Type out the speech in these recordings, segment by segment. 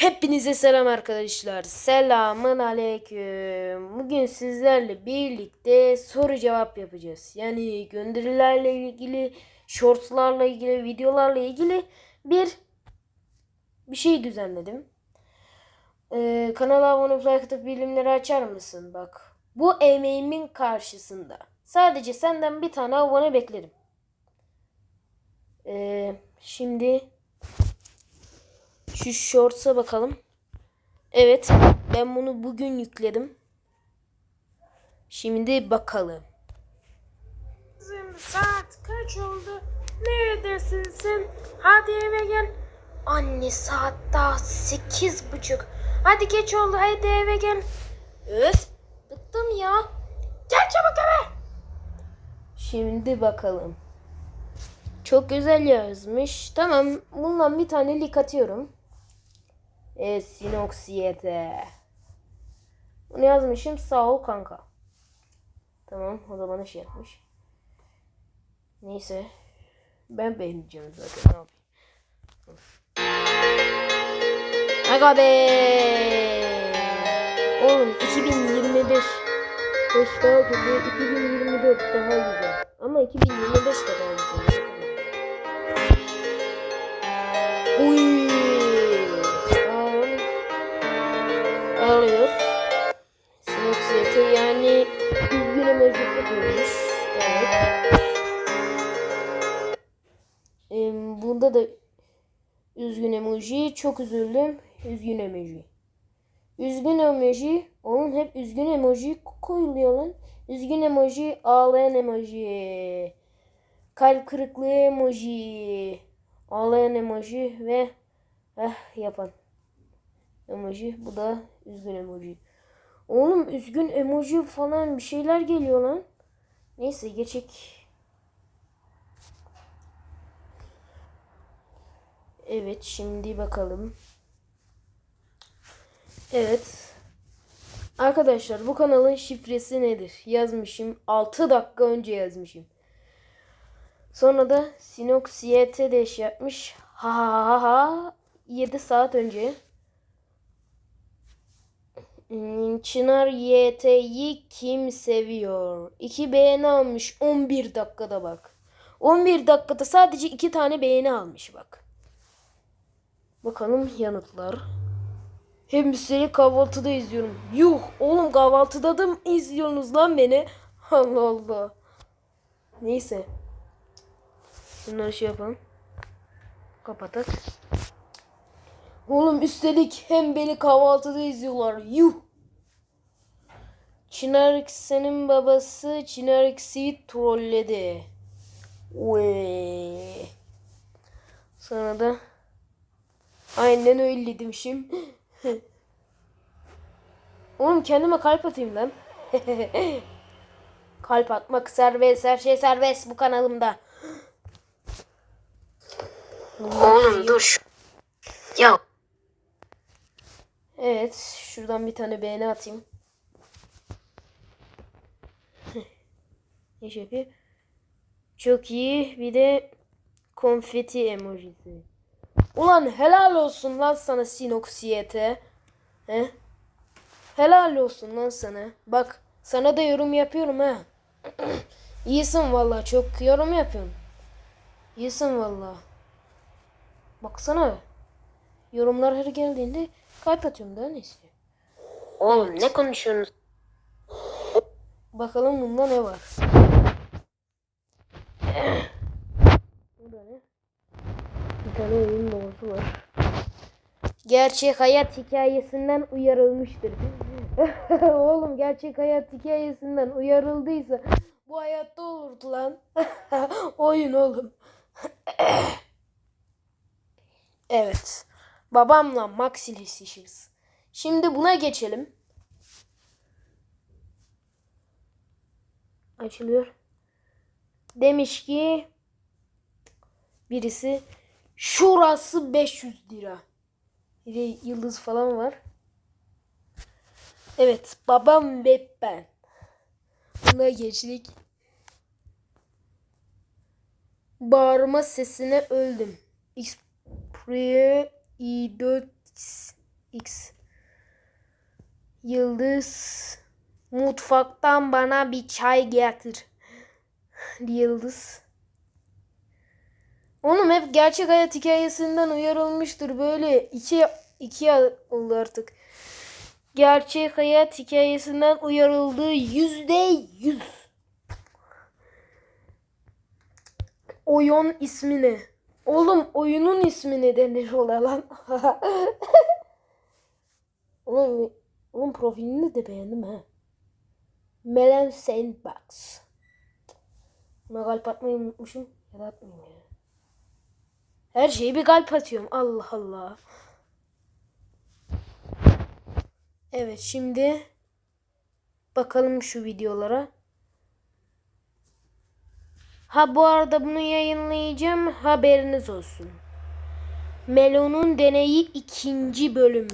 Hepinize selam arkadaşlar. Selamun aleyküm. Bugün sizlerle birlikte soru cevap yapacağız. Yani gönderilerle ilgili, shortslarla ilgili, videolarla ilgili bir bir şey düzenledim. Ee, kanala abone olup like atıp bildirimleri açar mısın? Bak. Bu emeğimin karşısında. Sadece senden bir tane abone beklerim. Ee, şimdi şu shorts'a bakalım. Evet. Ben bunu bugün yükledim. Şimdi bakalım. Saat kaç oldu? Neredesin sen? Hadi eve gel. Anne saat daha sekiz buçuk. Hadi geç oldu hadi eve gel. Öf. Bıktım ya. Gel çabuk eve. Şimdi bakalım. Çok güzel yazmış. Tamam. Bundan bir tane lik atıyorum. E, sinoksiyete. Bunu yazmışım. Sağ ol kanka. Tamam. O da bana şey yapmış. Neyse. Ben beğeneceğim zaten. Ne yapayım? Aga be. Oğlum 2025. 5 daha kötü. 2024 daha güzel. Ama 2025 de daha güzel. Emoji. Çok üzüldüm. Üzgün emoji. Üzgün emoji. Oğlum hep üzgün emoji koyuluyor lan. Üzgün emoji, ağlayan emoji. Kalp kırıklığı emoji. Ağlayan emoji ve eh yapan emoji. Bu da üzgün emoji. Oğlum üzgün emoji falan bir şeyler geliyor lan. Neyse geçek. Evet şimdi bakalım. Evet. Arkadaşlar bu kanalın şifresi nedir? Yazmışım. 6 dakika önce yazmışım. Sonra da Sinoksiyete de şey yapmış. Ha ha ha ha. 7 saat önce. Hmm, Çınar YT'yi kim seviyor? 2 beğeni almış 11 dakikada bak. 11 dakikada sadece 2 tane beğeni almış bak. Bakalım yanıtlar. Hem üstelik kahvaltıda izliyorum. Yuh oğlum kahvaltıda da mı izliyorsunuz lan beni? Allah Allah. Neyse. Şunları şey yapalım. Kapatak. Oğlum üstelik hem beni kahvaltıda izliyorlar. Yuh. Çınar X'in babası Çınar X'i trolledi. Uee. Sonra da aynen öyle demişim. Oğlum kendime kalp atayım lan. kalp atmak serbest, her şey serbest bu kanalımda. Oğlum dur şu. Ya Evet, şuradan bir tane beğeni atayım. ne şey yapıyor? Çok iyi. Bir de konfeti emojisi. Ulan helal olsun lan sana Sinoksiyete. He? Helal olsun lan sana. Bak sana da yorum yapıyorum ha. İyisin vallahi çok yorum yapıyorsun. İyisin vallahi. Baksana. Yorumlar her geldiğinde kalp atıyorum daha neyse. oğlum ne konuşuyorsunuz? Bakalım bunda ne var. Burada ne? Bir tane oyun logosu var. Gerçek hayat hikayesinden uyarılmıştır. Oğlum gerçek hayat hikayesinden uyarıldıysa bu hayatta olurdu lan. oyun oğlum. evet. Babamla Max ile işimiz. Şimdi buna geçelim. açılıyor. Demiş ki birisi şurası 500 lira. Bir de yıldız falan var. Evet babam ve ben. Buna geçtik. Bağırma sesine öldüm. Xpre i4 X. Yıldız. Mutfaktan bana bir çay getir. Yıldız. Oğlum hep gerçek hayat hikayesinden uyarılmıştır. Böyle iki, iki oldu artık. Gerçek hayat hikayesinden uyarıldığı yüzde yüz. Oyun ismi ne? Oğlum oyunun ismi ne denir ola lan? oğlum, oğlum profilini de beğendim ha. Melen Sandbox. Buna kalp atmayı unutmuşum. Ya ya. Her şeyi bir kalp atıyorum. Allah Allah. Evet şimdi bakalım şu videolara. Ha bu arada bunu yayınlayacağım. Haberiniz olsun. Melon'un deneyi ikinci bölüm.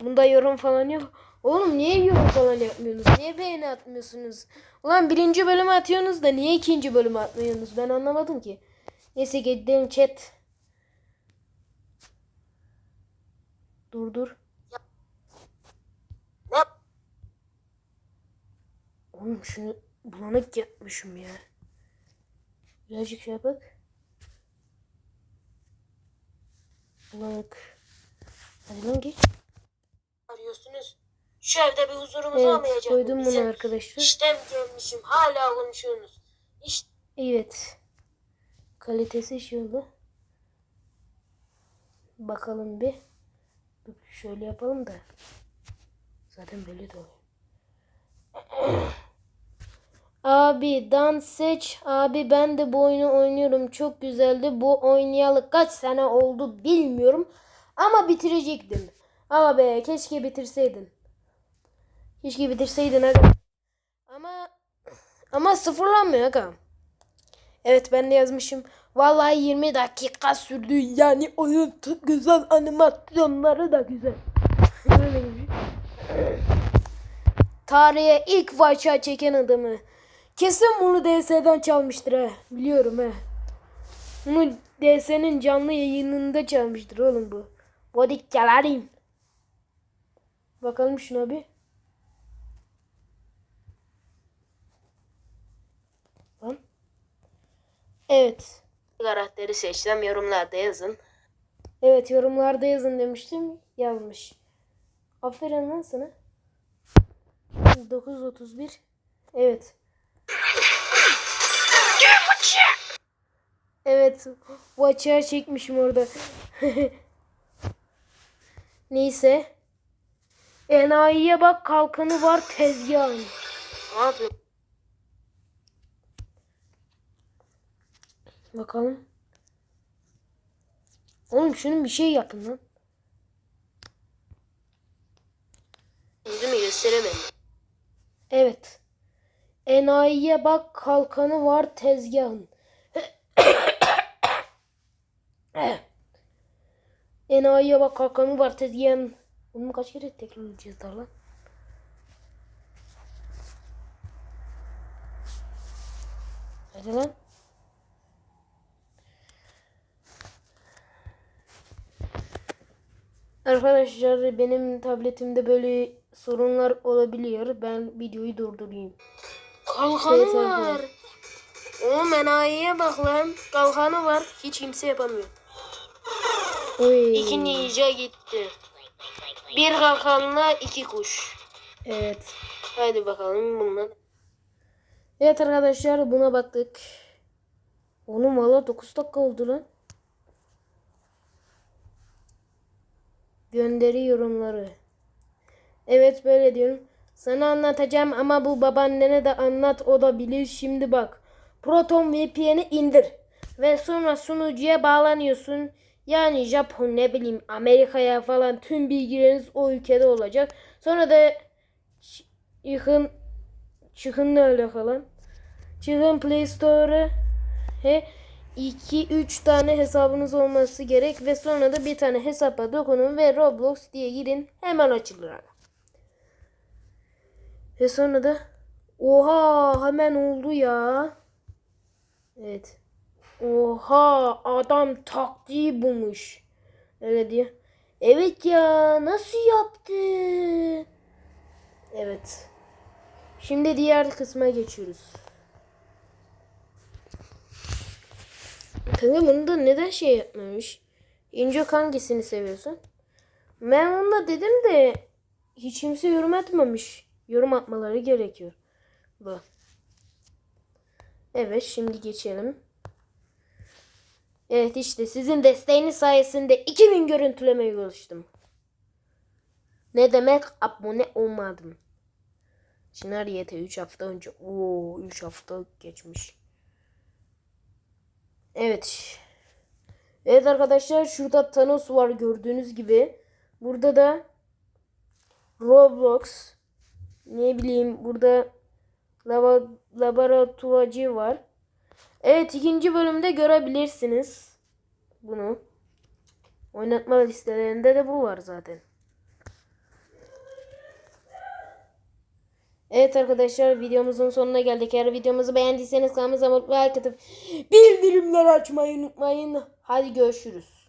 Bunda yorum falan yok. Oğlum niye yorum falan yapmıyorsunuz? Niye beğeni atmıyorsunuz? Ulan birinci bölümü atıyorsunuz da niye ikinci bölümü atmıyorsunuz? Ben anlamadım ki. Neyse gidelim chat. Dur dur. Ne? Oğlum şunu bulanık yapmışım ya. Birazcık şey bak. Bulanık. Hadi lan geç. arıyorsunuz? Şu evde bir huzurumuzu Evet almayacak koydum bunu arkadaşlar. İşten gelmişim hala konuşuyorsunuz. İşte Evet. Kalitesi şöyle. Bakalım bir. Şöyle yapalım da. Zaten böyle de oluyor. Abi dans seç. Abi ben de bu oyunu oynuyorum. Çok güzeldi. Bu oynayalı kaç sene oldu bilmiyorum. Ama bitirecektim. Ama be keşke bitirseydin. Keşke bitirseydin aga. Ama ama sıfırlanmıyor aga. Evet ben de yazmışım. Vallahi 20 dakika sürdü. Yani oyun çok güzel animasyonları da güzel. Tarihe ilk faça çeken adamı. Kesin bunu DS'den çalmıştır ha. Biliyorum ha. Bunu DS'nin canlı yayınında çalmıştır oğlum bu. Bodik Galarin. Bakalım şuna bir. Lan. Evet. Karakteri seçsem yorumlarda yazın. Evet yorumlarda yazın demiştim. Yazmış. Aferin lan sana. 931. Evet. Evet. Bu açığa çekmişim orada. Neyse. Enayiye bak kalkanı var tezgahın. Ne yapıyor? Bakalım. Oğlum şunun bir şey yapın lan. Yüzümü gösteremedim. Evet. Enayiye bak kalkanı var tezgahın. Enayiye bak kalkanı var tezgahın. Bunu kaç kere tekrar edeceğiz daha lan? Hadi lan. Arkadaşlar benim tabletimde böyle sorunlar olabiliyor. Ben videoyu durdurayım. Kalkanı Evet, var. Oğlum enayiye bak lan. Kalkanı var. Hiç kimse yapamıyor. Oy. İki ninja gitti. Bir kalkanla iki kuş. Evet. Hadi bakalım bunlar. Evet arkadaşlar buna baktık. Oğlum valla 9 dakika oldu lan. Gönderi yorumları. Evet böyle diyorum. Sana anlatacağım ama bu babaannene de anlat o da bilir. Şimdi bak. Proton VPN'i indir. Ve sonra sunucuya bağlanıyorsun. Yani Japon ne bileyim Amerika'ya falan tüm bilgileriniz o ülkede olacak. Sonra da çıkın çıkın ne alakalı? Çıkın Play Store'a he 2-3 tane hesabınız olması gerek ve sonra da bir tane hesaba dokunun ve Roblox diye girin hemen açılır. Ve sonra da oha hemen oldu ya. Evet. Oha adam taktiği bulmuş. Öyle diyor. Evet ya nasıl yaptı? Evet. Şimdi diğer kısma geçiyoruz. Kanka bunu da neden şey yapmamış? İnce hangisini seviyorsun? Ben onunla dedim de hiç kimse yorum atmamış. Yorum atmaları gerekiyor. Bu. Evet şimdi geçelim. Evet işte sizin desteğiniz sayesinde 2000 görüntülemeye ulaştım. Ne demek abone olmadım. Çınar YT 3 hafta önce. Oo 3 hafta geçmiş. Evet. Evet arkadaşlar şurada Thanos var gördüğünüz gibi. Burada da Roblox. Ne bileyim burada lava, laboratuvarcı var. Evet ikinci bölümde görebilirsiniz bunu. Oynatma listelerinde de bu var zaten. Evet arkadaşlar videomuzun sonuna geldik. Eğer videomuzu beğendiyseniz kanalımıza abone like atıp bildirimler açmayı unutmayın. Hadi görüşürüz.